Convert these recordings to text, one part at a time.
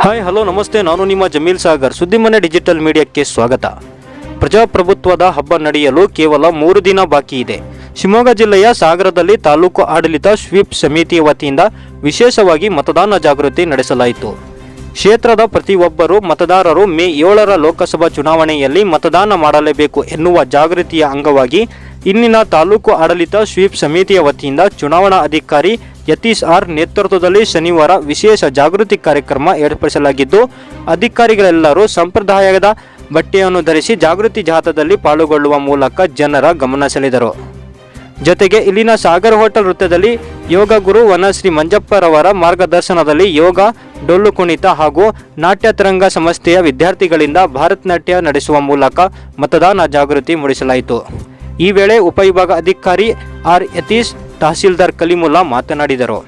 Hi hello ನಮಸ್ತೆ. ನಾನು ನಿಮ್ಮ ಜಮೀಲ್ ಸಾಗರ್. ಸುದ್ದಿಮನೆ ಡಿಜಿಟಲ್ ಮೀಡಿಯಾಕ್ಕೆ ಸ್ವಾಗತ. ಪ್ರಜಾಪ್ರಭುತ್ವದ ಹಬ್ಬ ನಡೆಯಲು ಕೇವಲ ಮೂರು ದಿನ ಬಾಕಿ ಇದೆ. ಶಿವಮೊಗ್ಗ ಜಿಲ್ಲೆಯ ಸಾಗರದಲ್ಲಿ ತಾಲೂಕು ಆಡಳಿತ ಸ್ವೀಪ್ ಸಮಿತಿಯ ವತಿಯಿಂದ ವಿಶೇಷವಾಗಿ ಮತದಾನ ಜಾಗೃತಿ ನಡೆಸಲಾಯಿತು. ಕ್ಷೇತ್ರದ ಪ್ರತಿಯೊಬ್ಬರು ಮತದಾರರು ಮೇ ಏಳರ ಲೋಕಸಭಾ ಚುನಾವಣೆಯಲ್ಲಿ ಮತದಾನ ಮಾಡಲೇಬೇಕು ಎನ್ನುವ ಜಾಗೃತಿಯ ಅಂಗವಾಗಿ ಇಲ್ಲಿನ ತಾಲೂಕು ಆಡಳಿತ ಸ್ವೀಪ್ ಸಮಿತಿಯ ವತಿಯಿಂದ ಚುನಾವಣಾ ಅಧಿಕಾರಿ ಯತೀಶ್ ಆರ್ ನೇತೃತ್ವದಲ್ಲಿ ಶನಿವಾರ ವಿಶೇಷ ಜಾಗೃತಿ ಕಾರ್ಯಕ್ರಮ ಏರ್ಪಡಿಸಲಾಗಿದ್ದು, ಅಧಿಕಾರಿಗಳೆಲ್ಲರೂ ಸಂಪ್ರದಾಯದ ಬಟ್ಟೆಯನ್ನು ಧರಿಸಿ ಜಾಗೃತಿ ಜಾಥಾದಲ್ಲಿ ಪಾಲ್ಗೊಳ್ಳುವ ಮೂಲಕ ಜನರ ಗಮನ ಸೆಳೆದರು. ಜೊತೆಗೆ ಇಲ್ಲಿನ ಸಾಗರ್ ಹೋಟೆಲ್ ವೃತ್ತದಲ್ಲಿ ಯೋಗ ಗುರು ವನಶ್ರೀ ಮಂಜಪ್ಪರವರ ಮಾರ್ಗದರ್ಶನದಲ್ಲಿ ಯೋಗ, ಡೊಳ್ಳು ಕುಣಿತ ಹಾಗೂ ನಾಟ್ಯ ತರಂಗ ಸಂಸ್ಥೆಯ ವಿದ್ಯಾರ್ಥಿಗಳಿಂದ ಭಾರತನಾಟ್ಯ ನಡೆಸುವ ಮೂಲಕ ಮತದಾನ ಜಾಗೃತಿ ಮೂಡಿಸಲಾಯಿತು. ಈ ವೇಳೆ ಉಪವಿಭಾಗ ಅಧಿಕಾರಿ ಆರ್. ಯತೀಶ್ ತಹಸೀಲ್ದಾರ್ ಕಲಿಮುಲ್ಲಾ ಮಾತನಾಡಿದರು.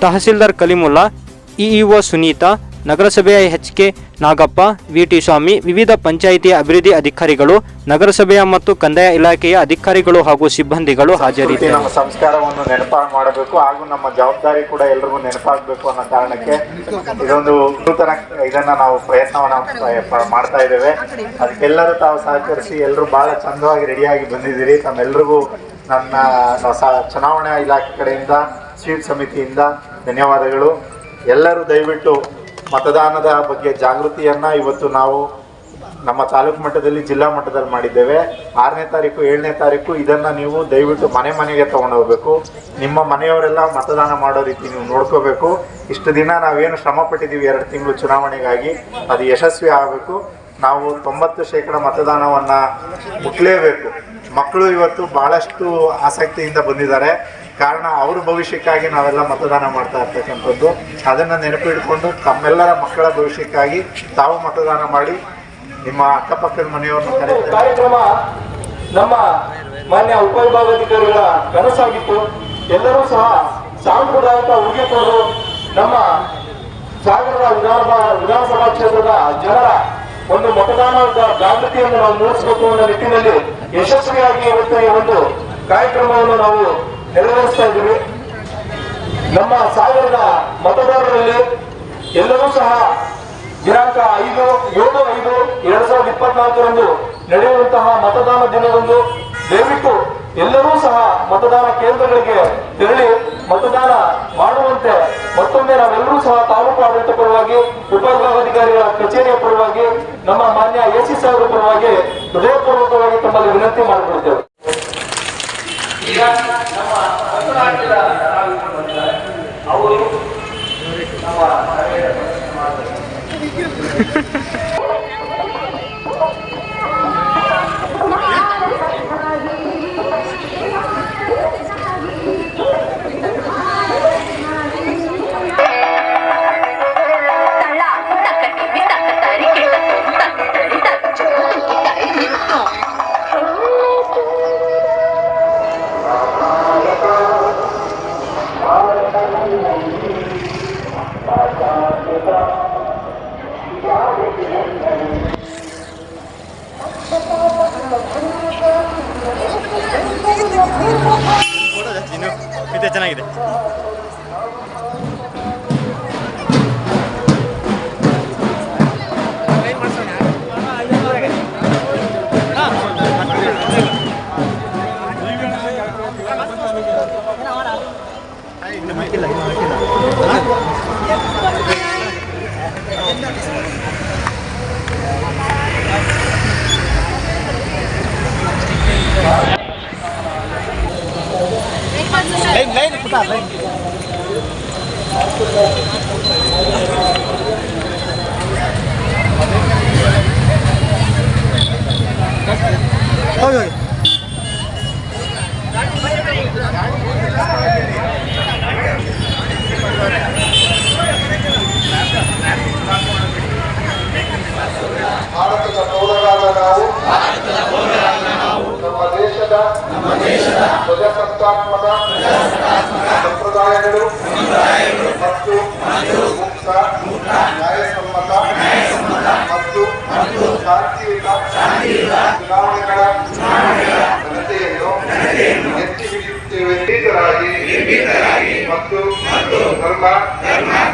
ತಹಸೀಲ್ದಾರ್ ಕಲಿಮುಲ್ಲಾ ಇಇಒ ಸುನೀತಾ ನಗರಸಭೆಯ H K Nagappa, V T Swamy, ವಿವಿಧ ಪಂಚಾಯಿತಿಯ ಅಭಿವೃದ್ಧಿ ಅಧಿಕಾರಿಗಳು, ನಗರಸಭೆಯ ಮತ್ತು ಕಂದಾಯ ಇಲಾಖೆಯ ಅಧಿಕಾರಿಗಳು ಹಾಗೂ ಸಿಬ್ಬಂದಿಗಳು ಹಾಜರಿದ್ದರು. ನಮ್ಮ ಸಂಸ್ಕಾರವನ್ನು ನೆನಪಾಗಿ ಮಾಡಬೇಕು ಹಾಗೂ ನಮ್ಮ ಜವಾಬ್ದಾರಿ ಕೂಡ ಎಲ್ರಿಗೂ ನೆನಪಾಗಬೇಕು ಅನ್ನೋ ಕಾರಣಕ್ಕೆ ಇದೊಂದು ನೂತನ ಇದನ್ನ ನಾವು ಪ್ರಯತ್ನವನ್ನು ಮಾಡ್ತಾ ಇದ್ದೇವೆ. ಅದಕ್ಕೆಲ್ಲರೂ ತಾವು ಸಹಕರಿಸಿ ಎಲ್ಲರೂ ಬಹಳ ಚಂದವಾಗಿ ರೆಡಿಯಾಗಿ ಬಂದಿದ್ದೀರಿ. ತಮ್ಮೆಲ್ಲರಿಗೂ ನನ್ನ ಚುನಾವಣಾ ಇಲಾಖೆ ಕಡೆಯಿಂದ, ಸ್ವೀಪ್ ಸಮಿತಿಯಿಂದ ಧನ್ಯವಾದಗಳು. ಎಲ್ಲರೂ ದಯವಿಟ್ಟು ಮತದಾನದ ಬಗ್ಗೆ ಜಾಗೃತಿಯನ್ನ ಇವತ್ತು ನಾವು ನಮ್ಮ ತಾಲೂಕು ಮಟ್ಟದಲ್ಲಿ, ಜಿಲ್ಲಾ ಮಟ್ಟದಲ್ಲಿ ಮಾಡಿದ್ದೇವೆ. ಆರನೇ ತಾರೀಕು, ಏಳನೇ ತಾರೀಕು, ಇದನ್ನ ನೀವು ದಯವಿಟ್ಟು ಮನೆ ಮನೆಗೆ ತಗೊಂಡು ಹೋಗ್ಬೇಕು ನಿಮ್ಮ ಮನೆಯವರೆಲ್ಲ ಮತದಾನ ಮಾಡೋ ರೀತಿ ನೀವು ನೋಡ್ಕೋಬೇಕು. ಇಷ್ಟು ದಿನ ನಾವೇನು ಶ್ರಮ ಪಟ್ಟಿದ್ದೀವಿ ಎರಡು ತಿಂಗಳು ಚುನಾವಣೆಗಾಗಿ. ಅದು ಯಶಸ್ವಿ ಆಗಬೇಕು. ನಾವು ತೊಂಬತ್ತು ಶೇಕಡ ಮತದಾನವನ್ನ ಮುಟ್ಲೇಬೇಕು. ಮಕ್ಕಳು ಇವತ್ತು ಬಹಳಷ್ಟು ಆಸಕ್ತಿಯಿಂದ ಬಂದಿದ್ದಾರೆ. ಕಾರಣ ಅವ್ರ ಭವಿಷ್ಯಕ್ಕಾಗಿ ನಾವೆಲ್ಲ ಮತದಾನ ಮಾಡ್ತಾ ಇರ್ತಕ್ಕಂಥದ್ದು. ಅದನ್ನು ನೆನಪಿಟ್ಕೊಂಡು ತಮ್ಮೆಲ್ಲರ ಮಕ್ಕಳ ಭವಿಷ್ಯಕ್ಕಾಗಿ ತಾವು ಮತದಾನ ಮಾಡಿ ನಿಮ್ಮ ಅಕ್ಕಪಕ್ಕದ ಮನೆಯವ್ರನ್ನ ಕಾರ್ಯಕ್ರಮ ನಮ್ಮ ಮಾನ್ಯ ಉಪವಿಭಾಗಾಧಿಕಾರಿಗಳ ಕನಸಾಗಿತ್ತು. ಎಲ್ಲರೂ ಸಹ ಸಾಂಪ್ರದಾಯಿಕ ಉಡುಗೆ ನಮ್ಮ ಸಾಗರದ ವಿಧಾನಸಭಾ ವಿಧಾನಸಭಾ ಕ್ಷೇತ್ರದ ಜನರ ಒಂದು ಮತದಾನದ ಜಾಗೃತಿಯನ್ನು ನಾವು ಮೂಡಿಸಬೇಕು ಅನ್ನೋ ನಿಟ್ಟಿನಲ್ಲಿ ಯಶಸ್ವಿಯಾಗಿ ಇವತ್ತು ಒಂದು ಕಾರ್ಯಕ್ರಮವನ್ನು ನಾವು ನೆರವೇರಿಸ್ತಾ ಇದ್ದೀವಿ. ನಮ್ಮ ಸಾವಿರದ ಮತದಾರರಲ್ಲಿ ಎಲ್ಲರೂ ಸಹ ದಿನಾಂಕ ಐದು, ಏಳು ಐದು, ಎರಡ್ ಸಾವಿರದ ಇಪ್ಪತ್ನಾಲ್ಕರಂದು ನಡೆಯುವಂತಹ ಮತದಾನ ದಿನದಂದು ದಯವಿಟ್ಟು ಎಲ್ಲರೂ ಸಹ ಮತದಾನ ಕೇಂದ್ರಗಳಿಗೆ ತೆರಳಿ ಮತದಾನ ಮಾಡುವಂತೆ ಮತ್ತೊಮ್ಮೆ ನಾವೆಲ್ಲರೂ ಸಹ ತಾಲೂಕು ಆಡಳಿತ ಪರವಾಗಿ ಉಪವಿಭಾಗಾಧಿಕಾರಿಗಳ ಕಚೇರಿಯ ಪರವಾಗಿ, ನಮ್ಮ ಮಾನ್ಯ ಎಸಿ ಸಾಹೇಬರ ಪರವಾಗಿ ಹೃದಯಪೂರ್ವಕವಾಗಿ ತಮ್ಮಲ್ಲಿ ವಿನಂತಿ ಮಾಡಿಕೊಡ್ತೇವೆ. ಅವರು ಇದೆ ಚೆನ್ನಾಗಿದೆ.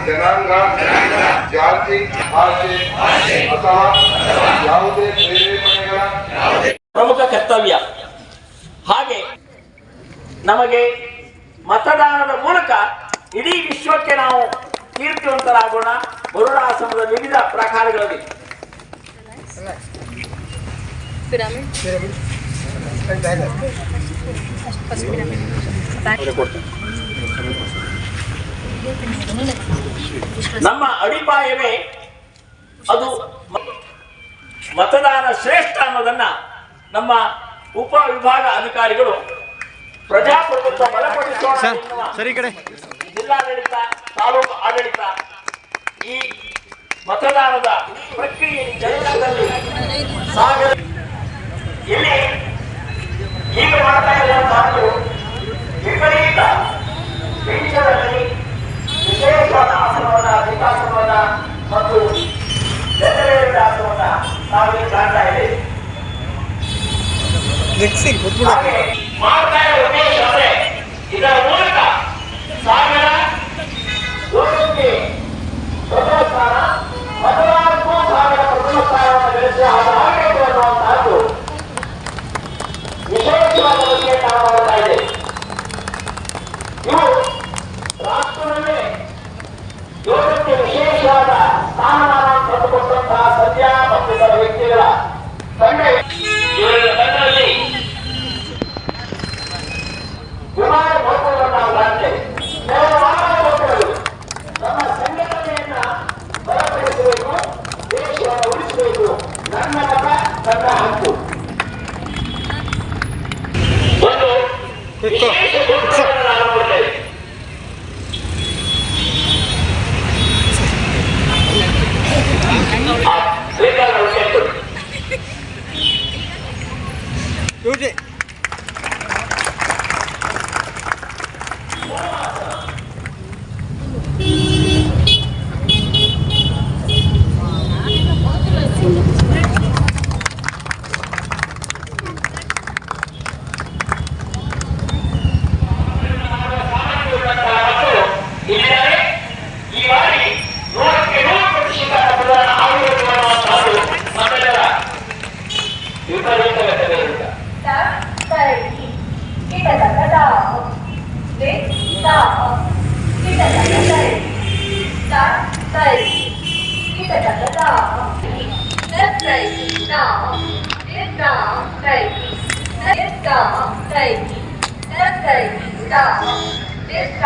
ಜನಾಂಗ ಜಾತಿ ಭಾಷೆ ಅಥವಾ ಯಾವುದೇ ಪ್ರೇರೇಪಣೆಗಳ ಪ್ರಮುಖ ಕರ್ತವ್ಯ. ಹಾಗೆ ನಮಗೆ ಮತದಾನದ ಮೂಲಕ ಇಡೀ ವಿಶ್ವಕ್ಕೆ ನಾವು ಕೀರ್ತಿವಂತರಾಗೋಣ. ಬರುಡಾಸನದ ವಿವಿಧ ಪ್ರಕಾರಗಳಲ್ಲಿ. ನಮ್ಮ ಅಡಿಪಾಯವೇ ಅದು ಮತದಾನ ಶ್ರೇಷ್ಠ ಅನ್ನೋದನ್ನ ನಮ್ಮ ಉಪ ವಿಭಾಗ ಅಧಿಕಾರಿಗಳು ಪ್ರಜಾಪ್ರಭುತ್ವ ಬಲಪಡಿಸುವ ಜಿಲ್ಲಾಡಳಿತ ತಾಲೂಕು ಆಡಳಿತ ಈ ಮತದಾನದ ಪ್ರಕ್ರಿಯೆ ಜನರಲ್ಲಿ ಸಾಗರ ಇಲ್ಲಿ ಮತ್ತು ನಾವಿಲ್ಲಿ ಕಾಣ್ತಾ ಇದ್ದೀವಿ ಮಾಡ್ತಾ ಇರೋ ಉದ್ದೇಶ ಅಂದ್ರೆ ಇದರ 잡아안고 먼저 계속 나가는 건데 Thank you. it. Step. This